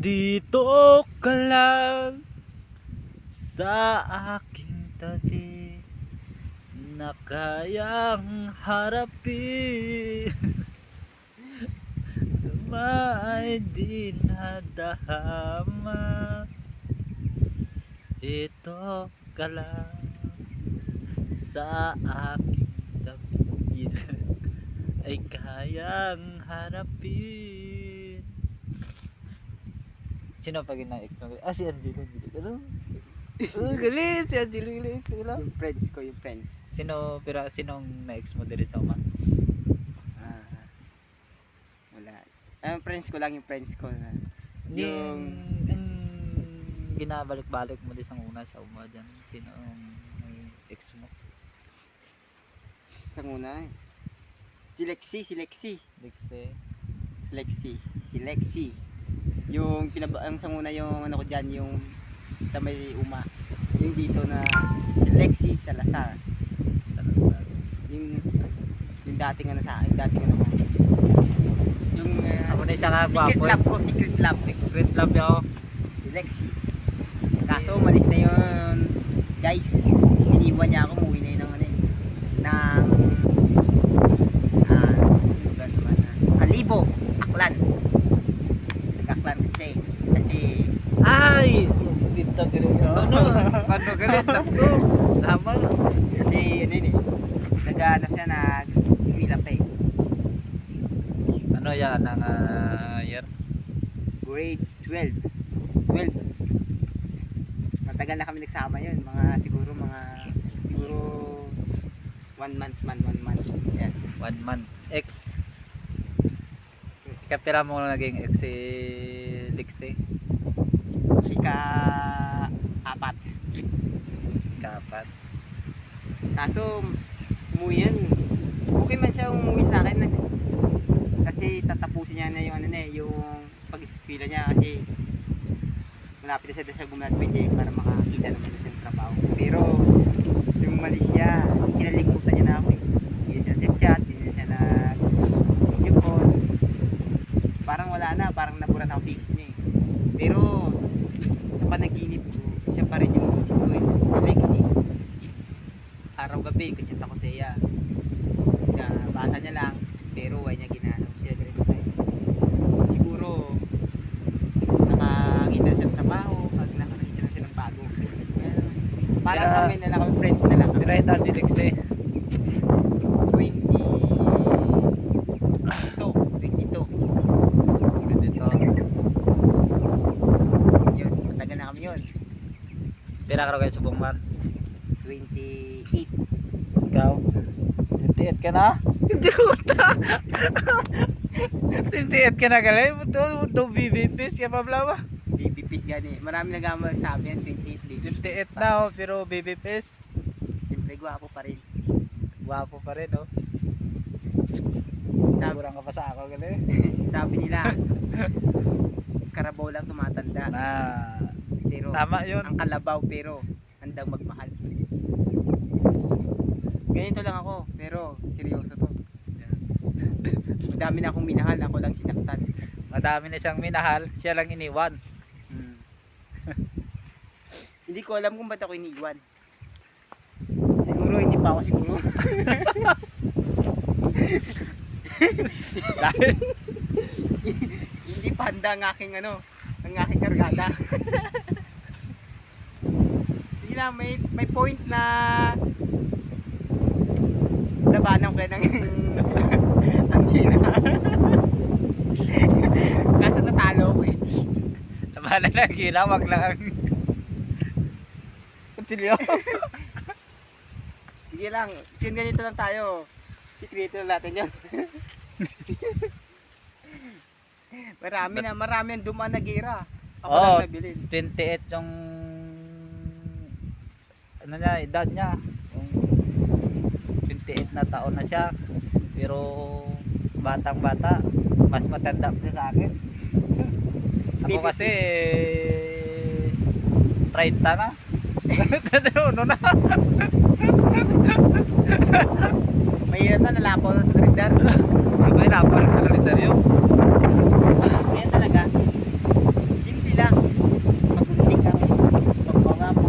Nandito ka lang sa aking tabi na kayang harapin. Lumay di nadahama Ito ka lang sa aking tabi. Ay kayang harapin Sino pag ng ex mo? Ah, si Angelo. Ano? Oh, galing! Si Angelo. Galing. Sino? Yung friends ko, yung friends. Sino, pero sinong na-ex mo diri sa uma? Ah, wala. Ang friends ko lang yung friends ko na. Yung, Yung- yung ginabalik-balik mo di sa una sa uma dyan. Sino ang ex mo? Sa una. Si Lexi, si Lexi. Lexi. Si Lexi. Si Lexi. Yung pinaba ang sanguna yung ano ko diyan yung sa may uma. Yung dito na Lexi Salazar. Yung yung dating ano sa yung dating ano ko. Yung uh, Ako na isa ka secret love ko, secret love. Secret love ako. Lexi. Kaso umalis na yun. Guys, iniwan niya ako, umuwi na yun ng ano eh. Ng ah, ano ba naman na? Kalibo, Aklan. Nag-Aklan kasi. Kasi Ay! Dito galing. Ano? Ano galing? Sakto. Tama. kasi ano yun eh. Nag-ano siya nag-swila pa eh. Ano yan ang ah, year? Grade 12. 12. Matagal na kami nagsama yun. Mga siguro mga siguro one month man, one month. Yan. One month. Ex. Kapira mo naging ex si Lexi. Ika apat. Kapat. Kaso umuwi yan. Okay man siya umuwi sa akin. nag- Kasi tatapusin niya na yung ano na yung pag-eskwela niya kasi malapit na siya siya gumraduate eh para makakita naman siya ng trabaho. Pero yung mali siya, kinalikutan niya na ako eh. Hindi siya nag-chat, hindi siya nag-video call. Parang wala na, parang naburan ako sa isip niya eh. Pero sa panaginip ko, siya pa rin yung isip ko eh. Si Lexi araw-gabi, kachat ako sa iya. Na bata niya lang, pero why niya ginano siya ganito tayo. Siguro, nakakita siya ng trabaho, pag nakakita na siya ng bago. Well, parang Kaya- kami na lang kami, friends na lang kami. Pero ito si Lexi. 20... Ito, 22. Dito. Yun, matagal na kami yun. Pira ka kayo sa Bungman. 28. Ikaw? 28 ka na? Hindi ko ta. 28 ka na galing. Ito, ito, BBPs ka pa blama. BBPs gani. Marami nagama sa amin, 28 BBPs. 28 na oh, pero BBPs. Gwapo pa rin. Gwapo pa rin oh. Sabi, Kurang ka pa sa ako galing. sabi nila, karabaw lang tumatanda. Na, Pero, tama yun. ang kalabaw pero handang magmahal. Ganito lang ako, pero seryoso to. Madami na akong minahal, ako lang sinaktan. Madami na siyang minahal, siya lang iniwan. Hmm. hindi ko alam kung ba't ako iniwan. Siguro hindi pa ako siguro. Dahil, hindi pa handa ang aking ano, ang aking kargada. Sige lang, may, may point na labanan ko ng ang hina. Kaso natalo ko eh. Tama na lang, gila, wag lang ang... Kutsilyo. Sige lang, sige ganito lang tayo. Sikreto lang natin yun. marami na, marami ang dumaan na gira. Ako Oo. lang nabilin. 28 yung ano niya, edad niya. Yung 28 na taon na siya. Pero batang bata, mas matanda pa sa akin. Ako kasi 30 na. Ano na? May Mahirap na nalapaw na sa kalendar. Hindi ko na sa kalendar yun. Ayan talaga. Simple lang. Magunting kami. Magbawa po.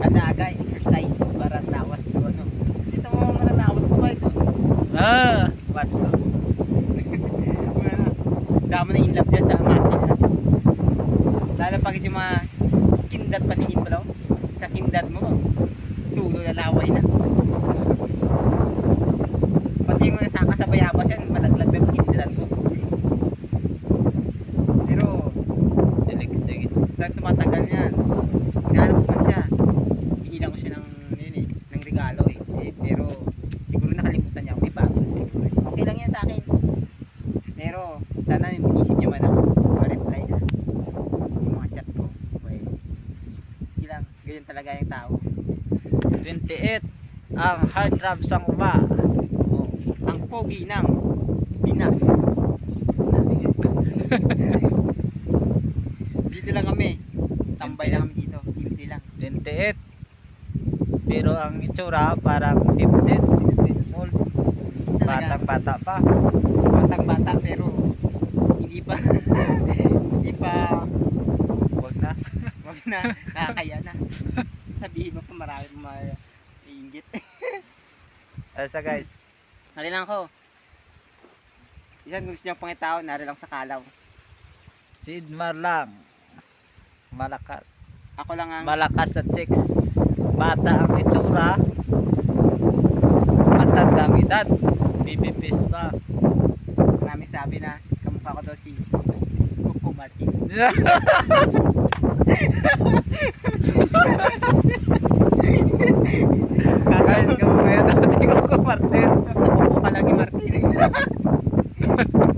Kadaga, exercise para nawas ko. Ano? Dito mo mga ko ba? Ah! What's up? Ganyan talaga yung tao. 28. Ang hard trap sang uba. Oh. Ang pogi ng Pinas. dito lang kami. Tambay lang kami dito. Simple lang. 28. Pero ang itsura parang 15, 16 years old. Batang bata pa. batang bata pero hindi pa hindi pa na nakakaya na sabihin mo pa marami pa maiinggit Asa guys. nari lang ako Isan kung gusto nyo pangitaw, nari lang sa kalaw. Sidmar lang. Malakas. Ako lang ang Malakas sa chicks. Bata ang itsura. Matandang edad. Bibipis pa. marami sabi na kamukha ko daw si Coco Martin. guys, kamo kaya dati ko ko Martin. So, sa Coco ka lagi Martin.